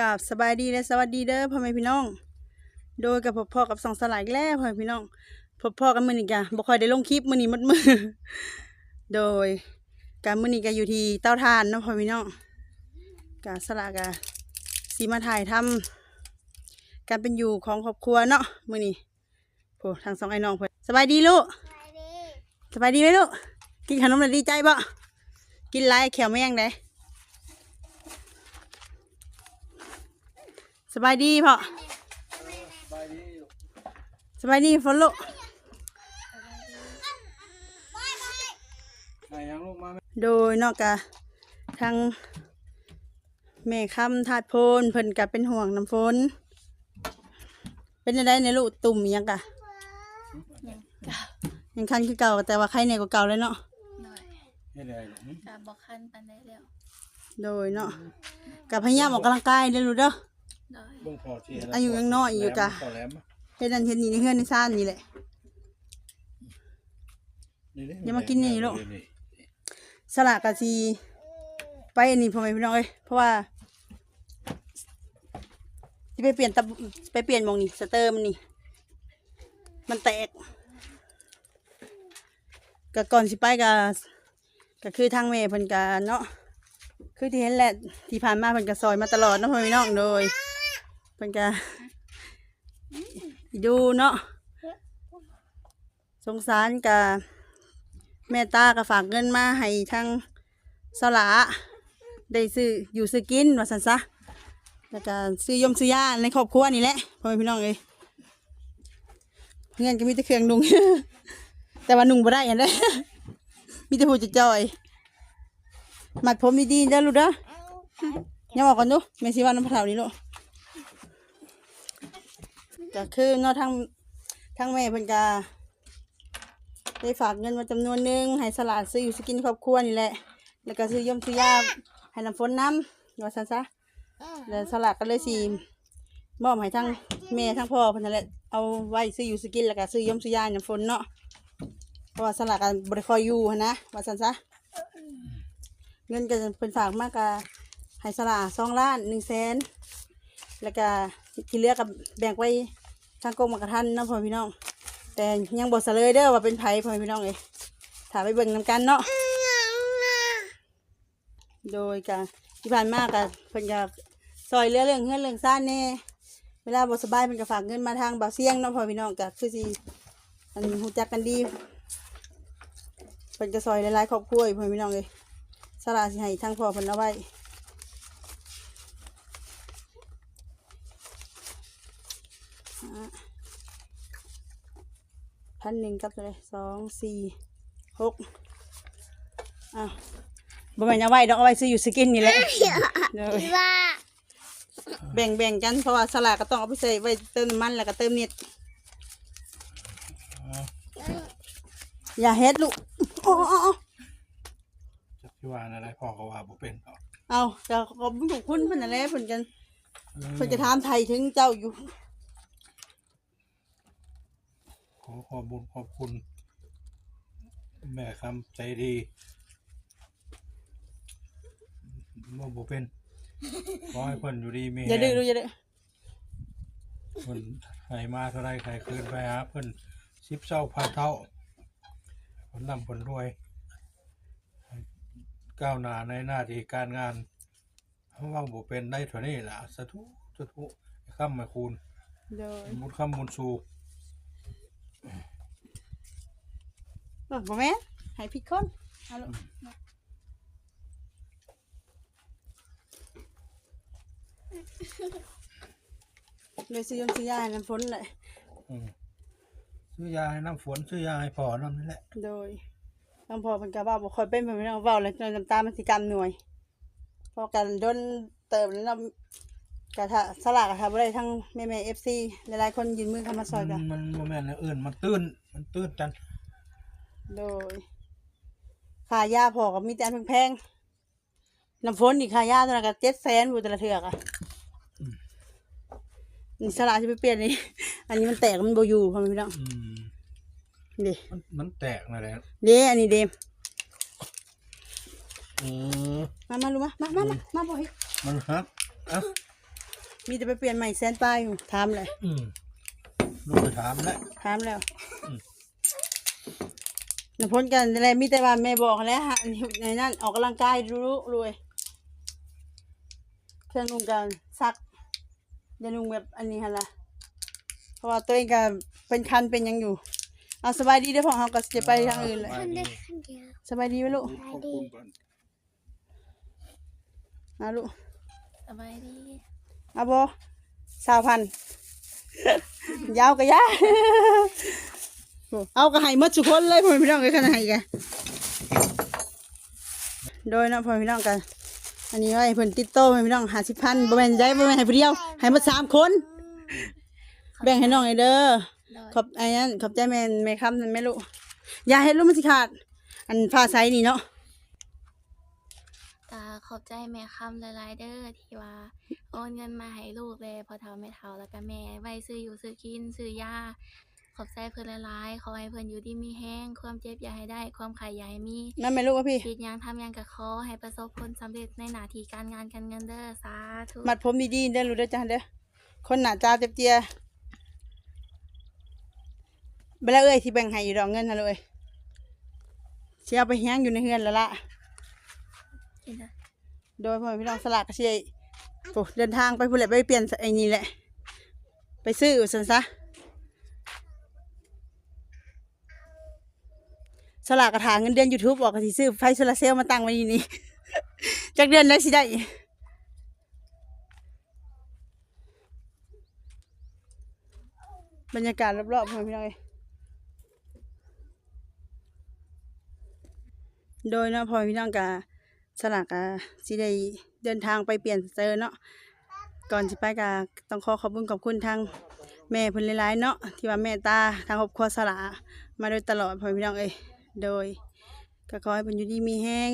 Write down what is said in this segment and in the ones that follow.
กับสบายดีและสวัสดีเด้อพ่อแม่พี่น้อง โดยกับพ่อๆกับสองสลายอีกแล้วพ่อแม่พี่น้องพ่อๆกันมื้อนี้กะบ่ค่อยได้ลงคลิปมื้อนี้หมดมือ โดยการมื้อนี้ก็อยู่ที่เต้าทานเนาะพ่อแม่พี่น้องกะสลากะสีมาถ่ายทำการเป็นอยู่ของครอบครัวเนาะมื้อนี้โอ้ทางสองไอ้น้องเพิ่นสบายดีลูกสบายดีไหมลูกกินขนมแล้วดีใจบ่กินไรแขวแมงได้ สบายดีพ่อสบายดีฝนลุกไหนยังลูกมาไหมโดยนอกจากทางแม่คำทาดโพนเพิ่นก็เป็นห่วงน้ำฝนเป็นยังไงในลูกตุ่มอิหยังกะยังคันคือเก่าแต่ว่าใครเนี่ยกว่าเก่าเลยเนาะหน่อยเฮ็ดอะไรลูกกาบอกคันปันได้แล้วโดยเนาะกับพยายามออกกำลังกายเด้อลูกเด้อหน่อย เบิ่งพอเทียนอายุยังน้อยอยู่กะต่อแหลมอะเฮ็ดนั่นเฮ็ดนี่ในเฮือนในซ่านนี่แหละนี่ดิอย่ามากินนี่ลูกนี่สละกะทีไปอันนี้พ่อแม่พี่น้องเอ้ยเพราะว่าจะไปเปลี่ยนตะไปเปลี่ยนหมองนี่สเตอร์มันนี่ มันแตกก็ก่อนสิไปก็ก็คือทางแม่เพิ่นก็เนาะคือที่เห็นแหละที่ผ่านมาเพิ่นก็ซอยมาตลอดเนาะพ่อแม่พี่น้องโดย เพิ่นก็ดูเนาะสงสารกับแม่ตาก็ฝากเงินมาให้ทางสลาได้ซื้ออยู่ซื้อกินว่าสันซะแล้วก็ซื้อยมซื้อยาในครอบครัวนี่แหละพ่อแม่พี่น้องเอ้ยเงินก็มีแต่เครื่องนุ่งแต่ว่านุ่งบ่ได้อันเด้มีแต่ผู้จะจอยมัดผมดีๆเด้อลูกเด้อยังบอกก่อนดูแม่สิว่าน้ำพะเทานี่ลูก ก็คือเนาะทางทางแม่เพิ่นก็ได้ฝากเงินมาจำนวนหนึ่งให้สลาดซื้ออยู่สกินครอบครัวนี่แหละ แล้วก็ซื้อยมซื้อยาให้น้ำฝนน้ำว่าซะซะแล้วสลาดก็เลยสีมอบให้ทั้งแม่ทั้งพ่อเพิ่นนั่นแหละเอาไว้ซื้ออยู่สกินแล้วก็ซื้อยมซื้อยาน้ำฝนเนาะเพราะว่าสลาดก็บริคอยอยู่นะว่าซะซะเงินก็เป็นฝากมากกให้สลาสองล้านหนึ่งแสน แล้วก็ที่เหลือกับแบ่งไว้ทางกรมกระทันเนาะพ่อพี่น้อง แต่ยังบอกเสลยเด้อว่าเป็นไผพ่อพี่น้องเอ้ยถามไปเบิ่งนำกันเนาะโดยการที่ผ่านมากับเพิ่นก็ซอยเหลือเรื่องเงินเรื่องซ่านแน่เวลาบ่สบายเพิ่นก็ฝากเงินมาทางบ่าวเสี่ยงเนาะพ่อพี่น้องก็คือสิอันฮู้จักกันดีเพิ่นก็ซอยหลายๆครอบครัวพ่อพี่น้องเอ้ยสละสิให้ทางพ่อเพิ่นเอาไว้ พันหนึ่งกับอะไรสองสี่หกอ้าวบ่แม่นเอาไว้ดอกเอาไว้ซื้ออยู่สกินนี่แหละเด้อแบ่งแบ่งกันเพราะว่าสลากก็ต้องเอาไปใส่ไว้เติมน้ำมันแล้วก็เติมเน็ตอย่าเฮ็ดลูกโอ้โอ้โอ้จักที่ว่าอะไรพ่อก็ว่าบ่เป็นหรอกเอาแต่ขอบคุณคุณเพิ่นนั่นแหละเพิ่นกันเพิ่นจะถามไทยถึงเจ้าอยู่ ขอขอบคุญขอบคุณ แม่คำใจดีบ่บ่เป็น ขอให้เพิ่นอยู่ดีมีอย่าดื้อลูกอย่าดื้อเพิ่นให้มาเท่าไรใครคืนไปหาเพิ่นสิบเท่าพันเท่าผลนำผลรวยให้ก้าวหน้าในหน้าที่การงานเพราะว่าบ่เป็นได้เท่านี้ล่ะสาธุสาธุให้คำมาคูณเด้อมุดคำมุดสู เออบ่แม่นให้ผิดคนเอาลูกเลยซื้อยมซื้อยาให้น้ำฝนเลยอืมซื้อยาให้น้ำฝนซื้อยาให้พ่อน้ำนี่แหละโดยทางพ่อเป็นกะว่าบ่ค่อยเป็นแบบนี้เว้าเลยจนน้ำตามันสิกำหน่วยพอกันโดนเติมแล้วกะทะสลากกะทะบ่ได้ทั้งแม่ๆ FC หลายๆคนยืนมือเข้ามาซอยกัน มันโมแม่นแล้วเอื่นมันตื้นมันตื้นจัน โดยค่ายาพอกับมีแต่อันแพงๆน้ำฝนอีกค่ายาตัวนั้นก็700,000อยู่แต่ละเทือกอะนี่สลากสิไปเปลี่ยนนี่ อันนี้มันแตกมันบ่อยู่พ่อแม่พี่น้องอืมนี่มันมันแตกนั่นแหละเด้อันนี้เด้อืมมามาลูกมามามามามาบ่เฮ้ยมันฮักเอ้ามีแต่ไปเปลี่ยนใหม่แสนปลายอยู่ถามเลยอืมลูกไปถามแล้วถามแล้ว อืมนพ้นกันอะไรมีแต่ว่าแม่บอกแล้วฮะในนั้นออกกำลังกายรู้รวยเครื่องนุ่งกันซักจะนุ่งแบบอันนี้ฮะล่ะเพราะว่าตัวเองก็เป็นคันเป็นหยังอยู่เอาสบายดีเด้อพ่อเขาก็จะไปทางอื่นเลยคนเดียวคนเดียวสบายดีไหมลูกขอบคุณก่อนเอาลูกสบายดีเอาบสาวพันยาวก็ยา เอาก็ให้หมดทุกคนเลยพ่อพี่น้องกันขนาดไหนกันโดยเนาะพ่อพี่น้องกันอันนี้ไว้เพิ่นติดโตพ่อพี่น้องหาสิพันบ่แม่นได้บ่แม่นให้ผู้เดียวให้หมดสามคน แบ่งให้น้องให้เด้อโดยขอบไอ้นั้นขอบใจแม่นแม่คำนั่นแม่ลูกอย่าให้ลูกมันสิขาด อันฟ้าใสนี่เนาะตาขอบใจแม่คำหลายๆเด้อที่ว่าโอนเงินมาให้ลูกเลยพอเท่าไม่เท่าแล้วก็แม่ไว้ซื้ออยู่ซื้อกินซื้อยา ขอบใจเพิ่นหลายๆขอให้เพิ่นอยู่ดีมีแห้ง ความเจ็บอย่าให้ได้ ความขายอย่าให้มีนั่นแม่ลูกว่าพี่คิดหยังทำหยังก็ขอให้ประสบผลสำเร็จในหน้าที่การงานการเงินเด้อสาธุมัดผมดีๆเด้อลูกเด้อจ้าเด้อคนหน้าตาเจ็บเจียเบลาเอ้ยที่แบ่งให้อยู่ดอกเงินนะเลยเสียเอาไปแห้งอยู่ในเฮือนแล้วล่ะ กินเด้อโดยพ่อพี่น้องสลากก็สิได้โอ้เดินทางไปพุ่นแหละไปเปลี่ยนไอ้นี่แหละ ไปซื้ออยู่ซันซะ สลากกระถางเงินเดือน YouTube บอกก็สิซื้อไฟโซลาเซลล์มาตั้งไว้นี่นี่จากเดือนได้สิได้บรรยากาศรอบๆพี่น้องเอ้โดยเนาะพอพี่น้องกะสลากกะสิได้เดินทางไปเปลี่ยนเซอร์เนาะก่อนสิไปกะต้องขอขอบคุณขอบคุณทางแม่พิ่นลายเนาะที่ว่าแม่ตาทางครอบครัวสลามาโดยตลอดพอพี่น้องเอ้ย โดยก็ขอให้เพิ่นอยู่ดีมีแห้ง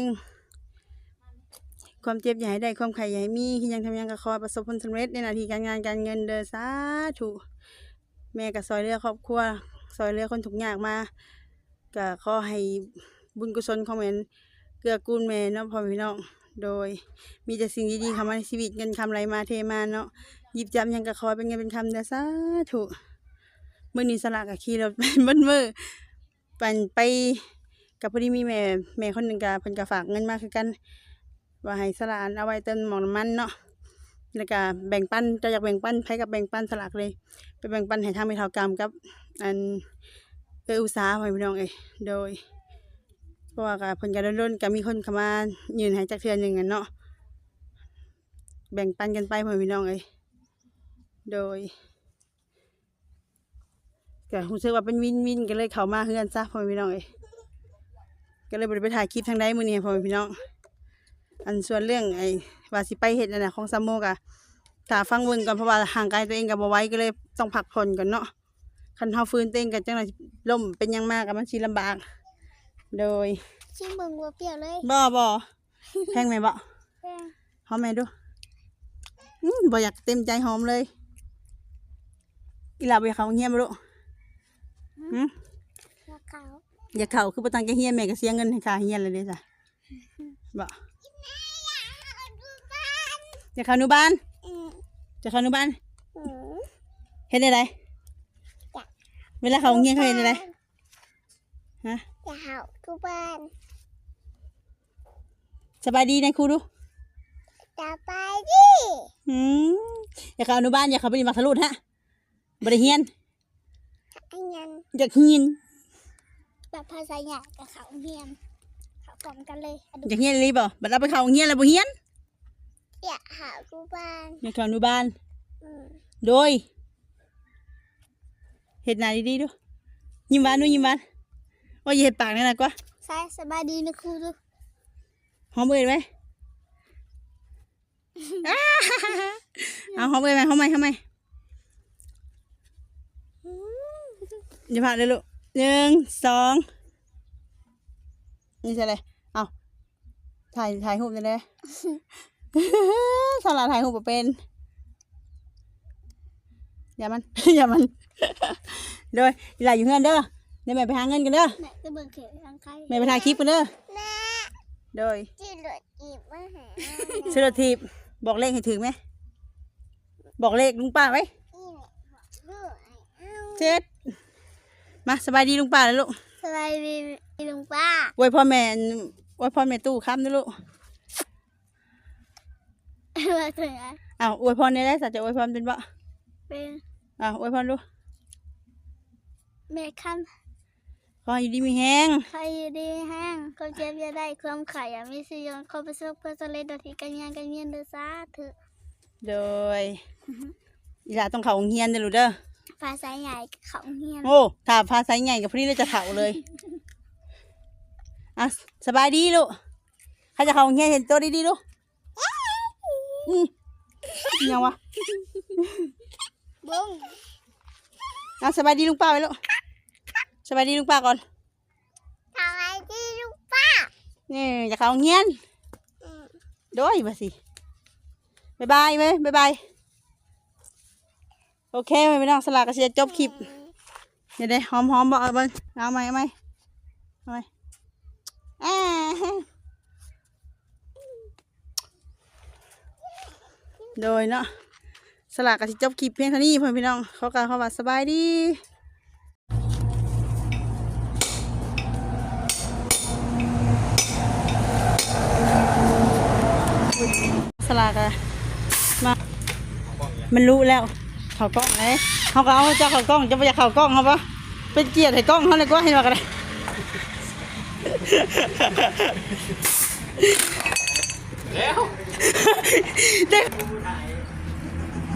ความเจ็บอย่าให้ได้ความไข่อย่าให้มีที่ยังทำยังก็ขอประสบผลสำเร็จในหน้าที่การงานการเงินเด้อสาธุแม่ก็ซอยเรือครอบครัวซอยเรือคนทุกข์ยากมาก็ขอให้บุญกุศลของแม่นเกื้อกูลแม่เนาะพ่อพี่น้องโดยมีแต่สิ่งดีๆเข้ามาในชีวิตเงินคำไหลมาเทมาเนาะหยิบจับยังก็ขอให้เป็นเงินเป็นคำเด้อสาธุมื้อนี้สลากก็ขี่รถไปเบิ้มือ ปันไปกับพอดีมีแม่แม่คนหนึ่งก็เพิ่นก็ฝากเงินมาคือกันว่าให้สลากเอาไว้เติมหมองน้ำมันเนาะแล้วก็แบ่งปันจะอยากแบ่งปันไผกับแบ่งปันสลากเลย ไปแบ่งปันให้ทางไม่เท่ากรรมกับ อันเอออุตสาหะพี่น้องเอ้ยโดยเพราะว่าก็เพิ่นก็ล้นๆก็มีคนเข้ามายืนให้จักเทื่อหนึงอะเนาะแบ่งปันกันไปพ่อพี่น้องเอ้ยโดย ก็รู้สึกว่าเป็นวินวินก็เลยเข้ามาเฮือนซะพ่อพี่น้องเอ้ยก็เลยบ่ได้ไปถ่ายคลิปทางใดมื้อนี้พ่อพี่น้อง อันส่วนเรื่องไอ้ว่าสิไปเฮ็ดนั่นน่ะของซัมโมกะถ้าฟังเบิ่งก่อนเพราะว่าห่างกายตัวเองกับบ่ไหว้ก็เลยต้องพักผ่อนก่อนเนาะคันเฮาฟื้นตัวเองก็จังได๋ล่มเป็นหยังมากก็มันสิลำบาก โดยชิมเบิ่งบ่เปรี้ยวเลยบ่บ่แพงไหมบ่หอมไหมดูอืมบ่อยากเต็มใจหอมเลยอีหลาบ่อยากเข้าโรงเรียนบ่ลูก หืมแล้วเขาอยากเข้าคือบ่ตั้งใจเรียนแม่ก็เสียเงินให้ค่าเรียนเลยเด้จ้ะบ่อยากเข้าอนุบาลอืมจะเข้าอนุบาลอืมเฮ็ดได้ไดจ้ะเวลาเข้าโรงเรียนเขาเฮ็ดได้ไดฮะอย่าเห่าทุกบ้านสบายดีนะครูดูจะไปดิอืมอยากเข้าอนุบาลอยากเข้าไปเรียนมัธยมฮะบ่ได้เรียนอันยัน อยากเรียนแบบภาษาหยากับเขาเฮียนเขาพร้อมกันเลยอะดูอยากเรียนเลยบ่บัดเราไปเข้าโรงเรียนแล้วบ่เรียนอย่าเห่าทุกบ้านอยากเข้าอนุบาลอืมโดยเฮ็ดหน้าดีๆดูยิ้มหวานดูยิ้มหวานว่าอย่าเฮ็ดปากนั่นน่ะกว่าใช่สบายดีนะครูดูหอมเอ่ยไหมอ้าเอาหอมเอ่ยไหมหอมไหมหอมไหม อืม อย่าพลาดเลยลูกหนึ่งสองนี่ใช่เลยเอาถ่ายถ่ายรูปเลยสลัดถ่ายรูปบ่เป็นอย่ามัน อย่ามันโดยอย่าอยู่เงินเด้อเดี๋ยวแม่ไปหาเงินกันเด้อแม่จะเบิ่งเข็มทางใครแม่ไปถ่ายคลิปกันเด้อแม่โดยจีรถจีบมาหาซื้อรถทีบบอกเลขให้ถึงไหมบบอกเลขลุงป้าไว้เจ็ด มาสบายดีลุงป้าแล้วลูกสบายดีลุงป้าอวยพ่อแม่อวยพ่อแม่ตู้ค้ำนะลูกมาถึงอะอ้าวอวยพรได้ได้สัจจะอวยพรเป็นบ่เป็นอ้าวอวยพรดูแม่คขอให้อยู่ดีมีแห้งำใครอยู่ดีแห้งความเจ็บจะได้ความไข่อย่ามีสิยนความประสบความสำเร็จโดยที่การงานการเงินเดือซาเถอะโดยอีหลาต้องเข้าโรงเรียนเด้อลูกเด้อ ภาษาใหญ่เขาเฮียนโอ้ถ้าพาไซใหญ่กับพี่เลยจะเถาเลยอะสบายดีลูกใครจะเข้าโรงเรียนเห็นตัวดีๆลูกอืมยังวะบุ้งอะสบายดีลุงป้าไว้ลูกสบายดีลุงป้าก่อนสบายดีลุงป้านี่จะเข้าโรงเรียนโดยมาสิบายบายไหมบายบาย โอเคไหมพี่น้องสลากกระเชียจบคลิปเดี๋ยวเดี๋ยวหอมหอมบอกเอาเบิ้งเอาไหมเอาไหมเอาไหมแอะโดยเนาะสลากกับสิจบคลิปเพียงเท่านี้เพื่อนพี่น้องเขากล่าวคำว่าสบายดีสลากอะมา มันรู้แล้ว เขากล้องเลยเขาก็เอาเจ้าเขากล้องจะไปอยากเขากล้องเขาปะเป็นเกียรติให้กล้องเขาเลยก็เห็นว่ากันเลยแล้ว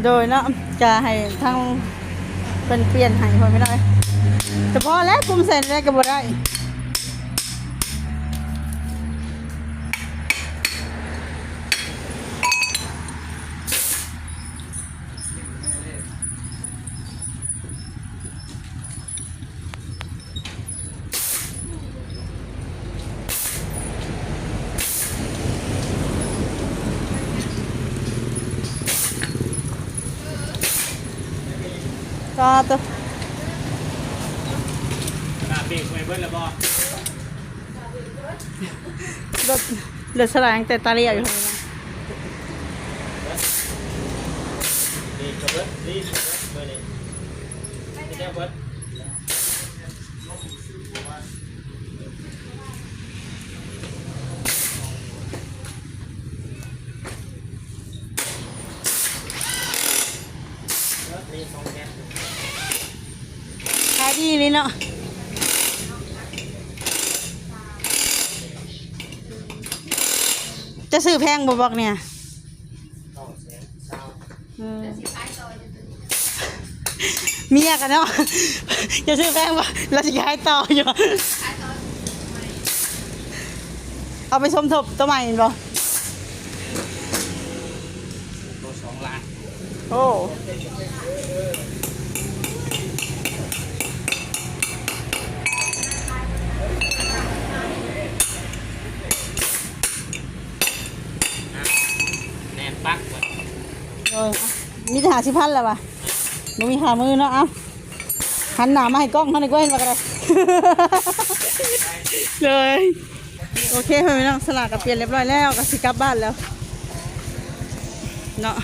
โดยเนาะจะให้ทางเป็นเปลี่ยนให้พอไม่ได้เฉพาะแล้วกลุ่มเสร็จแล้วก็บ่ได้ ก็ตัวหน้าเบรกไว้เบิ้ลแล้วบ่รถรถสลายแต่ตาเรียอยู่ข้างในนี่กระเบิ้ลนี่กระเบิ้ลเบอร์นี้นี่แค่เบิ้ล ขายดีเลยเนาะจะซื้อแพงบ่บอกเนี่ยเออเมียกันเนาะจะซื้อแพงบ่เราจะขายต่ออยู่เอาไปสมทบตัวใหม่เห็นบ่ตัวสองล้านโอ้ ปักหมดเออมีแต่หาสิพันแล้ววะบ่มีขามือเนาะเอ้าหันหน้ามาให้กล้องเขาหน่อยก็เห็นว่ากันเลยเลย โอเคเพื่อนพี่น้องสลากกับเปลี่ยนเรียบร้อยแล้วก็สิกลับบ้านแล้ว เนาะ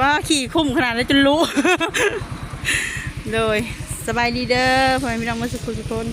ว่าขี่คุ้มขนาดนั้นจนรู้เลยสบายดีเด้อเพื่อนพี่น้องเมื่อสักครู่ทุกคน